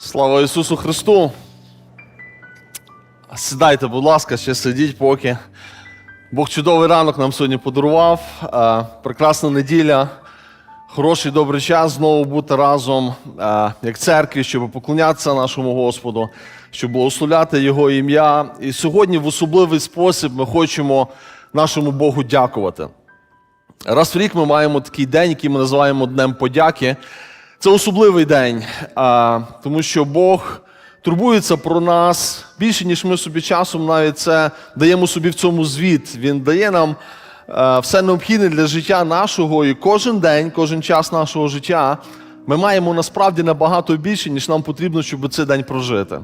Слава Ісусу Христу! Сідайте, будь ласка, ще сидіть поки. Бог чудовий ранок нам сьогодні подарував. Е, Прекрасна неділя, хороший добрий час знову бути разом е, як церкві, щоб поклонятися нашому Господу, щоб благословляти Його ім'я. І сьогодні в особливий спосіб ми хочемо нашому Богу дякувати. Раз в рік ми маємо такий день, який ми називаємо Днем подяки. Це особливий день, тому що Бог турбується про нас більше, ніж ми собі часом навіть це даємо собі в цьому звіт. Він дає нам е, все необхідне для життя нашого, і кожен день, кожен час нашого життя ми маємо насправді набагато більше, ніж нам потрібно, щоб цей день прожити.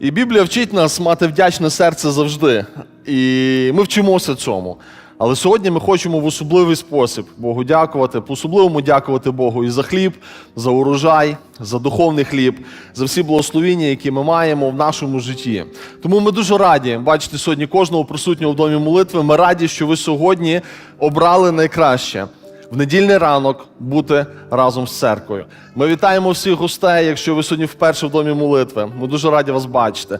І Біблія вчить нас мати вдячне серце завжди. І ми вчимося цьому. Але сьогодні ми хочемо в особливий спосіб Богу дякувати, по-особливому дякувати Богу і за хліб, за урожай, за духовний хліб, за всі благословіння, які ми маємо в нашому житті. Тому ми дуже раді бачити сьогодні кожного присутнього в домі молитви. Ми раді, що ви сьогодні обрали найкраще в недільний ранок бути разом з церквою. Ми вітаємо всіх гостей, якщо ви сьогодні вперше в домі молитви. Ми дуже раді вас бачити.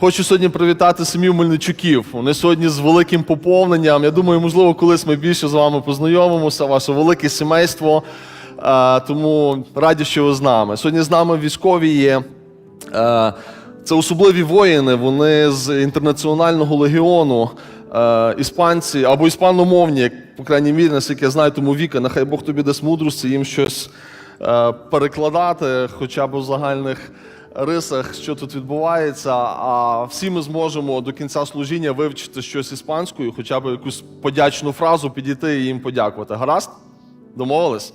Хочу сьогодні привітати сім'ю Мельничуків. Вони сьогодні з великим поповненням. Я думаю, можливо, колись ми більше з вами познайомимося, ваше велике сімейство. Е, Тому раді, що ви з нами. Сьогодні з нами військові є. Е, Це особливі воїни, вони з інтернаціонального легіону, е, іспанці або іспаномовні, як, по крайній мірі, наскільки я знаю, тому віка, нехай Бог тобі дасть мудрості їм щось перекладати, хоча б у загальних рисах, що тут відбувається. А всі ми зможемо до кінця служіння вивчити щось іспанською, хоча б якусь подячну фразу підійти і їм подякувати. Гаразд? Домовились?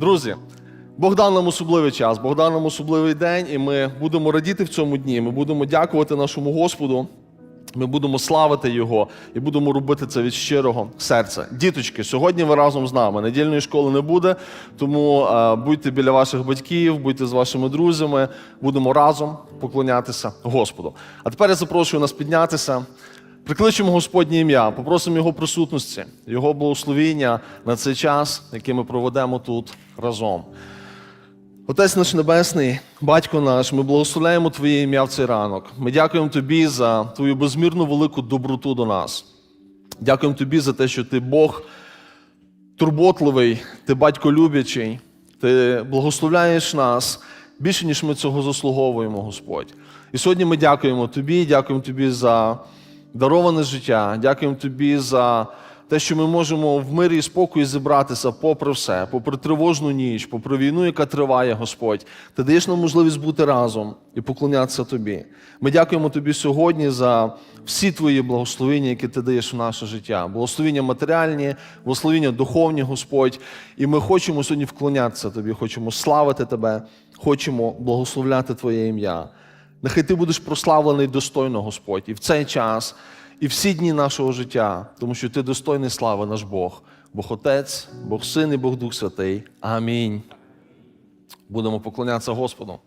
Друзі, Богдан нам особливий час, Богдан нам особливий день, і ми будемо радіти в цьому дні. Ми будемо дякувати нашому Господу. Ми будемо славити Його і будемо робити це від щирого серця. Діточки, сьогодні ви разом з нами. Недільної школи не буде, тому е, будьте біля ваших батьків, будьте з вашими друзями. Будемо разом поклонятися Господу. А тепер я запрошую нас піднятися. Прикличемо Господнє ім'я, попросимо Його присутності, Його благословіння на цей час, який ми проведемо тут разом. Отець наш Небесний, Батько наш, ми благословляємо Твоє ім'я в цей ранок. Ми дякуємо Тобі за Твою безмірну велику доброту до нас. Дякуємо Тобі за те, що Ти Бог турботливий, Ти батько любячий, Ти благословляєш нас більше, ніж ми цього заслуговуємо, Господь. І сьогодні ми дякуємо Тобі, дякуємо Тобі за дароване життя, дякуємо Тобі за те, що ми можемо в мирі і спокої зібратися попри все, попри тривожну ніч, попри війну, яка триває, Господь. Ти даєш нам можливість бути разом і поклонятися Тобі. Ми дякуємо Тобі сьогодні за всі Твої благословення, які ти даєш в наше життя. Благословення матеріальні, благословення духовні, Господь. І ми хочемо сьогодні вклонятися Тобі, хочемо славити Тебе, хочемо благословляти Твоє ім'я. Нехай ти будеш прославлений достойно, Господь, і в цей час, і всі дні нашого життя, тому що ти достойний слави наш Бог, Бог Отець, Бог Син і Бог Дух Святий. Амінь. Будемо поклонятися Господу.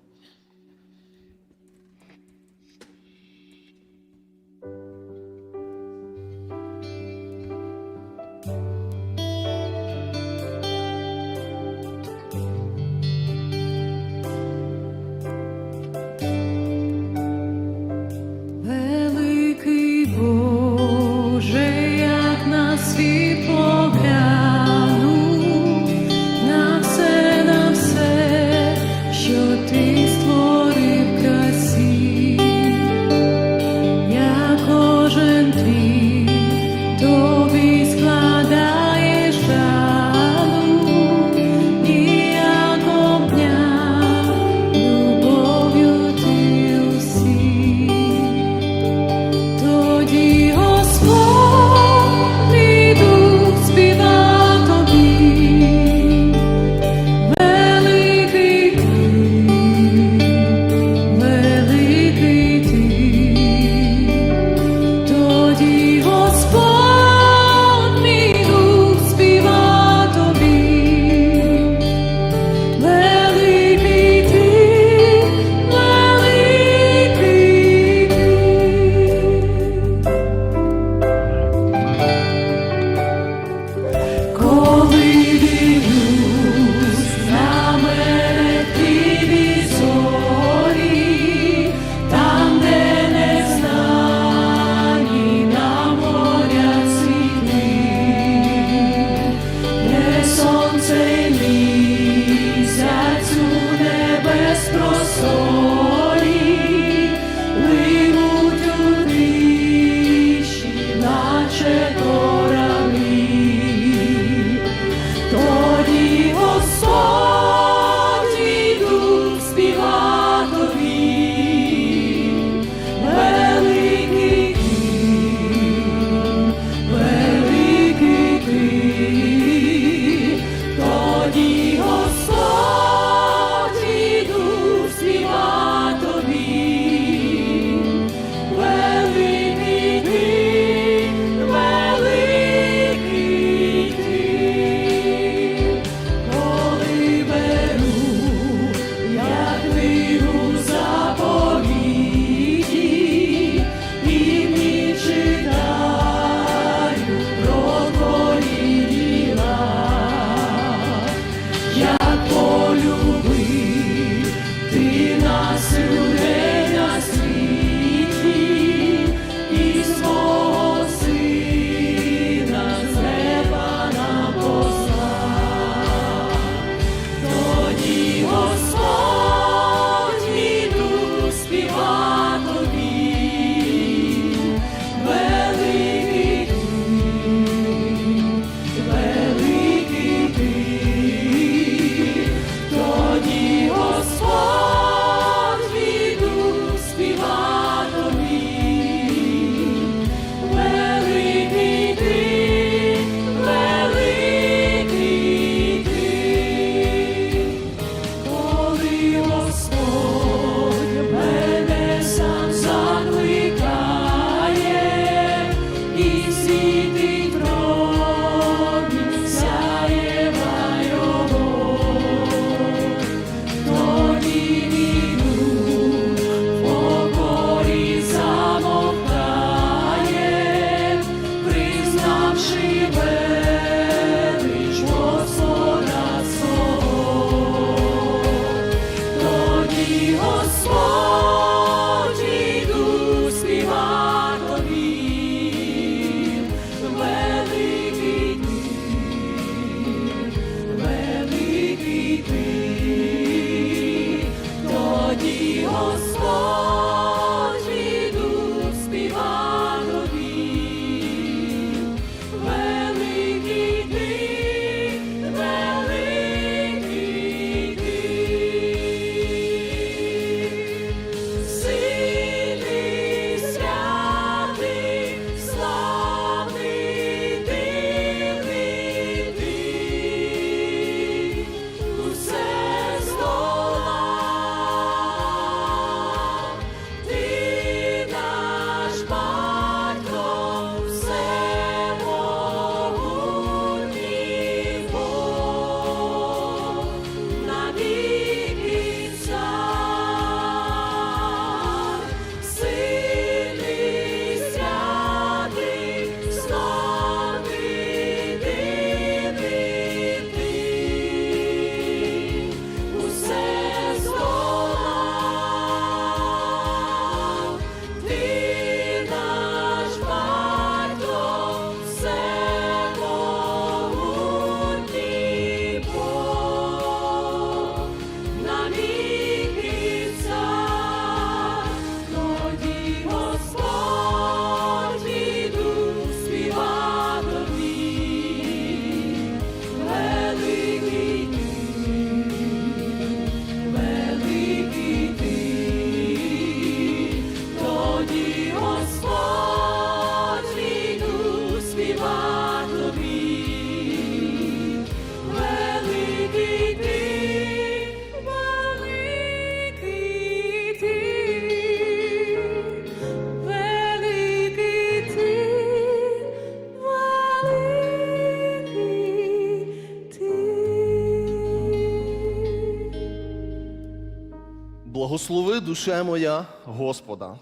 Благослови душе моя Господа,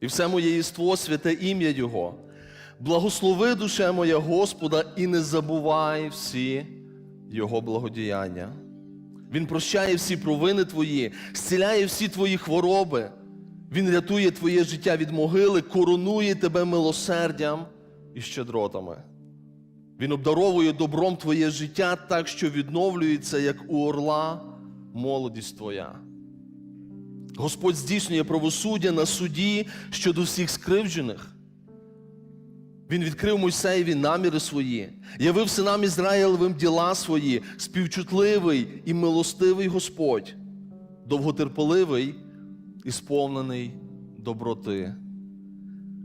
і все моє єство святе ім'я Його. Благослови душе моя Господа і не забувай всі Його благодіяння. Він прощає всі провини твої, зціляє всі твої хвороби. Він рятує твоє життя від могили, коронує тебе милосердям і щедротами. Він обдаровує добром твоє життя так, що відновлюється, як у орла, молодість твоя. Господь здійснює правосуддя на суді щодо всіх скривджених. Він відкрив Мойсеєві наміри свої, явив синам Ізраїлевим діла свої, співчутливий і милостивий Господь, довготерпеливий і сповнений доброти.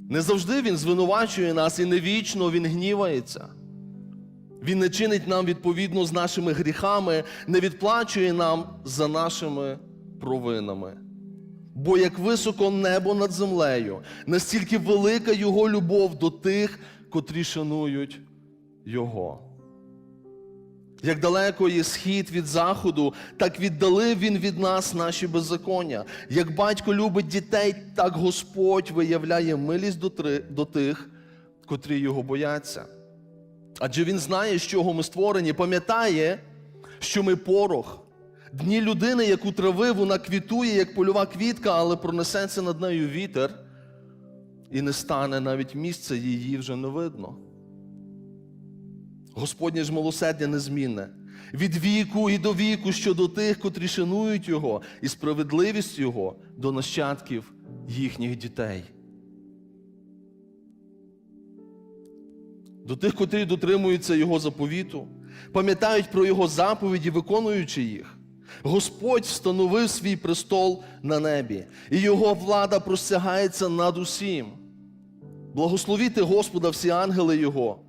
Не завжди Він звинувачує нас і не вічно Він гнівається. Він не чинить нам відповідно з нашими гріхами, не відплачує нам за нашими провинами. Бо як високо небо над землею, настільки велика Його любов до тих, котрі шанують Його. Як далеко є схід від заходу, так віддалив Він від нас наші беззаконня. Як батько любить дітей, так Господь виявляє милість до, три, до тих, котрі його бояться. Адже Він знає, з чого ми створені, пам'ятає, що ми порох. Дні людини, яку трави, вона квітує, як польова квітка, але пронесеться над нею вітер, і не стане навіть місця, її вже не видно. Господнє ж милосердя незмінне. Від віку і до віку щодо тих, котрі шанують Його, і справедливість Його до нащадків їхніх дітей. До тих, котрі дотримуються Його заповіту, пам'ятають про Його заповіді, виконуючи їх. Господь встановив свій престол на небі, і Його влада простягається над усім. Благословіте Господа всі ангели Його.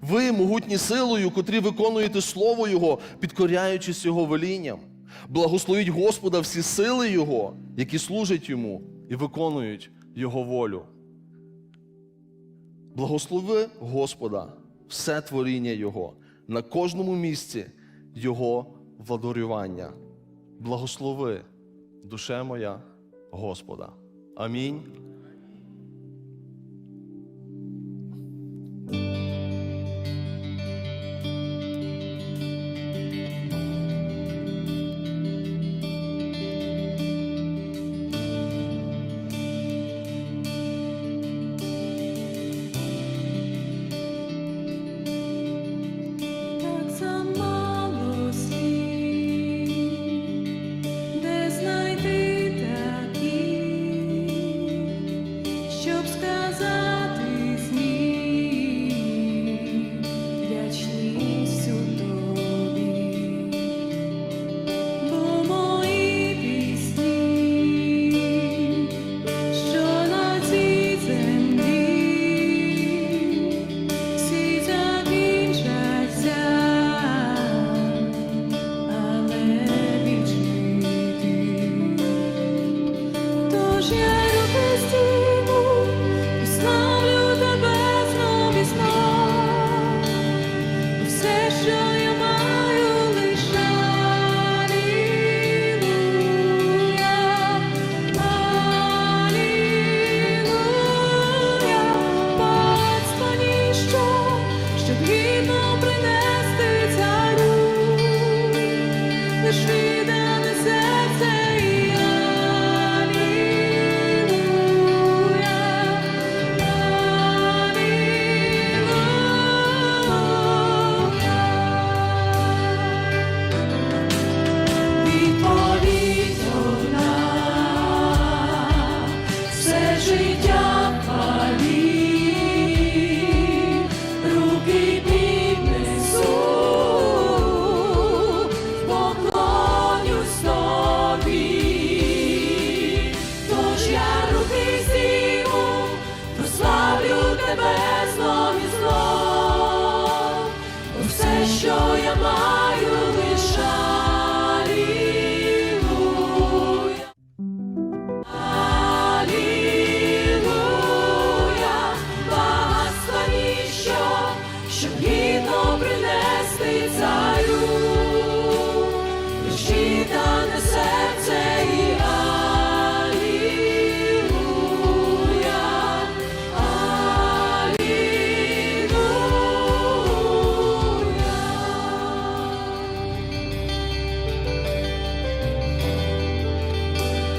Ви, могутні силою, котрі виконуєте Слово Його, підкоряючись Його велінням. Благословіть Господа всі сили Його, які служать Йому і виконують Його волю. Благослови Господа, все творіння Його, на кожному місці Його владарювання. Благослови, душе моя, Господа. Амінь.